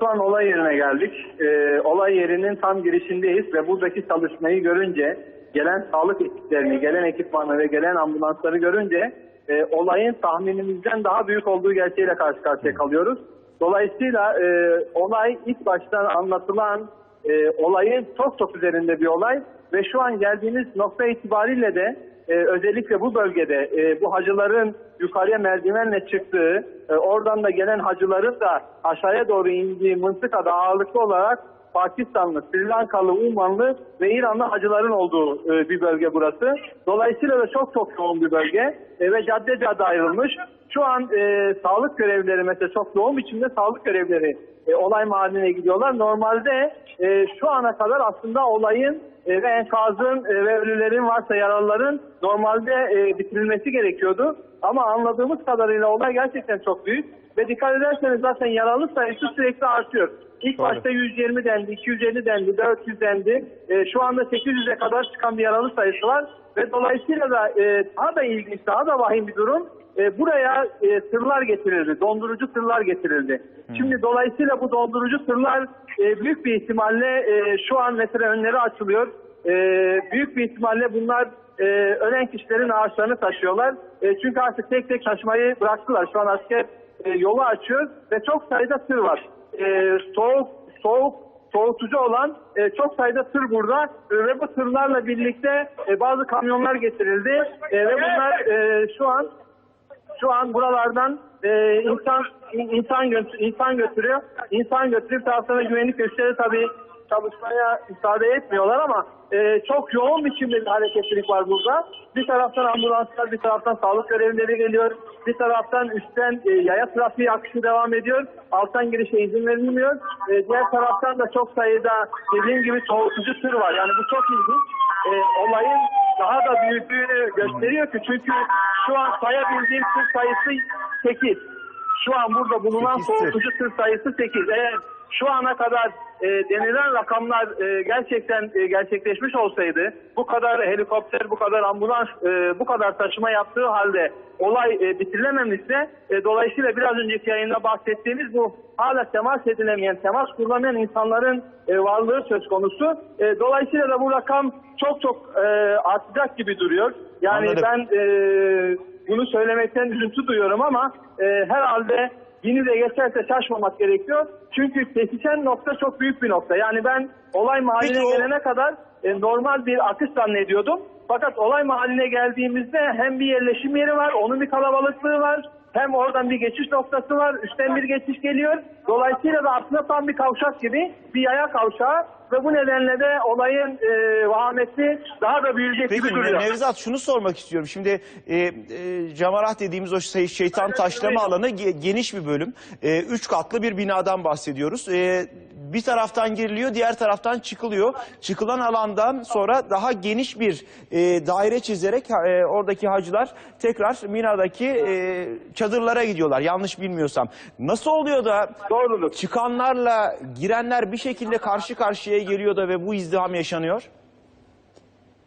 Şu an olay yerine geldik. Ee, olay yerinin tam girişindeyiz ve buradaki çalışmayı görünce, gelen sağlık ekiplerini, gelen ekipmanı ve gelen ambulansları görünce e, olayın tahminimizden daha büyük olduğu gerçeğiyle karşı karşıya kalıyoruz. Dolayısıyla e, olay ilk baştan anlatılan e, olayın çok çok üzerinde bir olay ve şu an geldiğimiz nokta itibariyle de e, özellikle bu bölgede e, bu hacıların yukarıya merdivenle çıktığı, e, oradan da gelen hacıların da aşağıya doğru indiği mıntıkada ağırlıklı olarak Pakistanlı, Sri Lankalı, Umanlı ve İranlı hacıların olduğu e, bir bölge burası. Dolayısıyla da çok çok yoğun bir bölge e, ve cadde cadde ayrılmış. Şu an e, sağlık görevlileri mesela çok yoğun biçimde sağlık görevlileri e, olay mahalline gidiyorlar. Normalde e, şu ana kadar aslında olayın e, ve enkazın e, ve ölülerin varsa yaralıların normalde e, bitirilmesi gerekiyordu. Ama anladığımız kadarıyla olay gerçekten çok büyük. Ve dikkat ederseniz zaten yaralı sayısı sürekli artıyor. İlk Doğru. başta 120 dendi, 250 dendi, 400 dendi. E, şu anda 800'e kadar çıkan bir yaralı sayısı var. Ve dolayısıyla da e, daha da ilginç, daha da vahim bir durum. E, buraya e, tırlar getirildi, dondurucu tırlar getirildi. Şimdi dolayısıyla bu dondurucu tırlar e, büyük bir ihtimalle e, şu an mesela önleri açılıyor. E, büyük bir ihtimalle bunlar e, ölen kişilerin ağaçlarını taşıyorlar. E, çünkü artık tek tek taşımayı bıraktılar. Şu an asker e, yolu açıyor ve çok sayıda tır var. E, soğuk, soğuk soğutucu olan e, çok sayıda tır burada E, ve bu tırlarla birlikte e, bazı kamyonlar getirildi E, ve bunlar e, şu an şu an buralardan e, insan insan gö- insan götürüyor. İnsan götürüp taraftan da güvenlik güçleri tabii çalışmaya müsaade etmiyorlar ama e, çok yoğun biçimde bir hareketlilik var burada. Bir taraftan ambulanslar, bir taraftan sağlık görevlileri geliyor. Bir taraftan üstten e, yaya trafiği akışı devam ediyor. Alttan girişe izin verilmiyor. E, diğer taraftan da çok sayıda dediğim gibi soğutucu tır var. Yani bu çok ilginç. E, olayın daha da büyüdüğünü gösteriyor ki çünkü şu an sayabildiğim tır sayısı 8. Şu an burada bulunan Sekiz tır. soğutucu tır sayısı 8. Eğer şu ana kadar e, denilen rakamlar e, gerçekten e, gerçekleşmiş olsaydı bu kadar helikopter, bu kadar ambulans, e, bu kadar taşıma yaptığı halde olay e, bitirilememişse e, dolayısıyla biraz önceki yayında bahsettiğimiz bu hala temas edilemeyen, temas kurulamayan insanların e, varlığı söz konusu. E, dolayısıyla da bu rakam çok çok e, artacak gibi duruyor. Yani Anladım. ben e, bunu söylemekten üzüntü duyuyorum ama e, herhalde yeni de geçerse şaşmamak gerekiyor. Çünkü kesişen nokta çok büyük bir nokta. Yani ben olay mahalline Peki o- gelene kadar e, normal bir akış zannediyordum. Fakat olay mahalline geldiğimizde hem bir yerleşim yeri var, onun bir kalabalıklığı var. Hem oradan bir geçiş noktası var, üstten bir geçiş geliyor. Dolayısıyla da aslında tam bir kavşak gibi bir yaya kavşağı ve bu nedenle de olayın e, vahameti daha da büyüyecek Peki gibi duruyor. Nevzat şunu sormak istiyorum. Şimdi e, e, Camarah dediğimiz o şey, şeytan taşlama alanı ge- geniş bir bölüm. E, üç katlı bir binadan bahsediyoruz. E, bir taraftan giriliyor, diğer taraftan çıkılıyor. Çıkılan alandan sonra daha geniş bir e, daire çizerek e, oradaki hacılar tekrar Mina'daki e, çadırlara gidiyorlar. Yanlış bilmiyorsam. Nasıl oluyor da Doğrudur. çıkanlarla girenler bir şekilde karşı karşıya geliyor da ve bu izdiham yaşanıyor?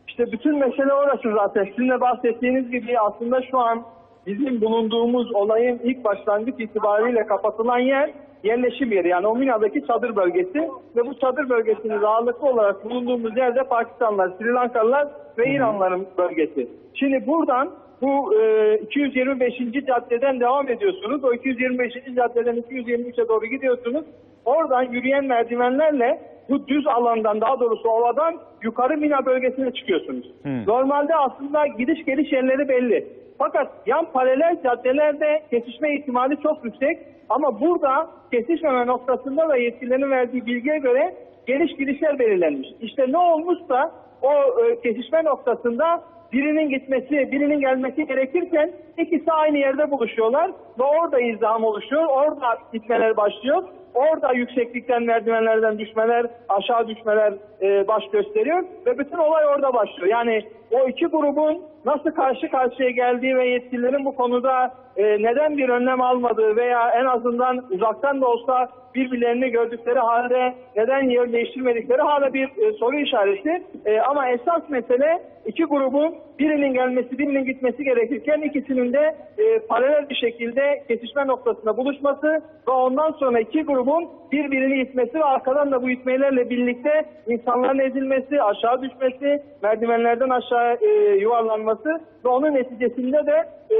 İşte bütün mesele orası zaten. Sizin de bahsettiğiniz gibi aslında şu an bizim bulunduğumuz olayın ilk başlangıç itibariyle kapatılan yer yerleşim yeri. Yani o Mina'daki çadır bölgesi ve bu çadır bölgesinin ağırlıklı olarak bulunduğumuz yerde Pakistanlılar, Sri Lankalılar ve İranlıların bölgesi. Şimdi buradan bu e, 225. caddeden devam ediyorsunuz. O 225. caddeden 223'e doğru gidiyorsunuz. Oradan yürüyen merdivenlerle bu düz alandan daha doğrusu ovadan yukarı Mina bölgesine çıkıyorsunuz. Normalde aslında gidiş geliş yerleri belli. Fakat yan paralel caddelerde kesişme ihtimali çok yüksek. Ama burada kesişmeme noktasında da yetkililerin verdiği bilgiye göre geliş girişler belirlenmiş. İşte ne olmuşsa o e, kesişme noktasında birinin gitmesi, birinin gelmesi gerekirken ikisi aynı yerde buluşuyorlar ve orada izdiham oluşuyor. Orada gitmeler başlıyor. Orada yükseklikten merdivenlerden düşmeler, aşağı düşmeler e, baş gösteriyor ve bütün olay orada başlıyor. Yani o iki grubun nasıl karşı karşıya geldiği ve yetkililerin bu konuda e, neden bir önlem almadığı veya en azından uzaktan da olsa birbirlerini gördükleri halde neden yer değiştirmedikleri hala bir e, soru işareti. E, ama esas mesele iki grubun birinin gelmesi birinin gitmesi gerekirken ikisinin de e, paralel bir şekilde kesişme noktasında buluşması ve ondan sonra iki grubun birbirini itmesi ve arkadan da bu itmelerle birlikte insanların ezilmesi, aşağı düşmesi, merdivenlerden aşağı e, yuvarlanması ve onun neticesinde de e,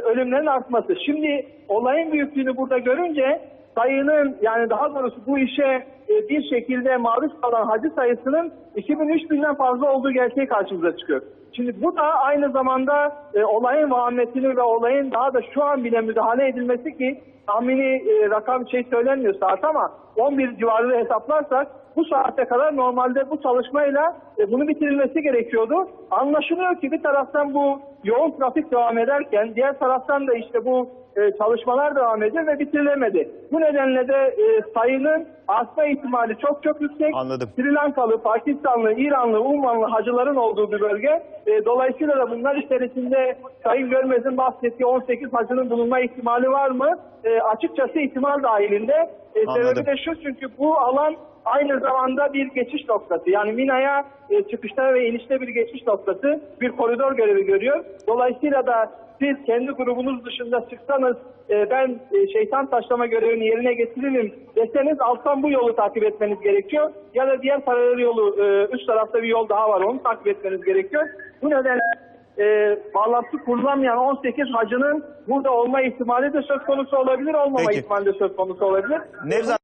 ölümlerin artması. Şimdi olayın büyüklüğünü burada görünce sayının yani daha doğrusu bu işe e, bir şekilde maruz kalan hacı sayısının 2000-3000'den fazla olduğu gerçeği karşımıza çıkıyor. Şimdi bu da aynı zamanda e, olayın vahametini ve olayın daha da şu an bile müdahale edilmesi ki tahmini e, rakam şey söylenmiyor saat ama 11 civarı hesaplarsak bu saate kadar normalde bu çalışmayla e, bunu bitirilmesi gerekiyordu. Anlaşılıyor ki bir taraftan bu yoğun trafik devam ederken diğer taraftan da işte bu e, çalışmalar devam ediyor ve bitirilemedi. Bu nedenle de e, sayının artma ihtimali çok çok yüksek. Anladım. Sri Lankalı, Pakistanlı, İranlı, Ummanlı hacıların olduğu bir bölge. E, dolayısıyla da bunlar içerisinde Sayın Görmez'in bahsettiği 18 hacının bulunma ihtimali var mı? E, açıkçası ihtimal dahilinde. E, Anladım. sebebi de şu çünkü bu alan aynı zamanda bir geçiş noktası. Yani Mina'ya e, çıkışta ve inişte bir geçiş noktası, bir koridor görevi görüyor. Dolayısıyla da siz kendi grubunuz dışında çıksanız e, ben e, şeytan taşlama görevini yerine getiririm deseniz alttan bu yolu takip etmeniz gerekiyor. Ya da diğer paralel yolu e, üst tarafta bir yol daha var onu takip etmeniz gerekiyor. Bu nedenle e, bağlantı kurulamayan 18 hacının burada olma ihtimali de söz konusu olabilir, olmama Peki. ihtimali de söz konusu olabilir. Nevzat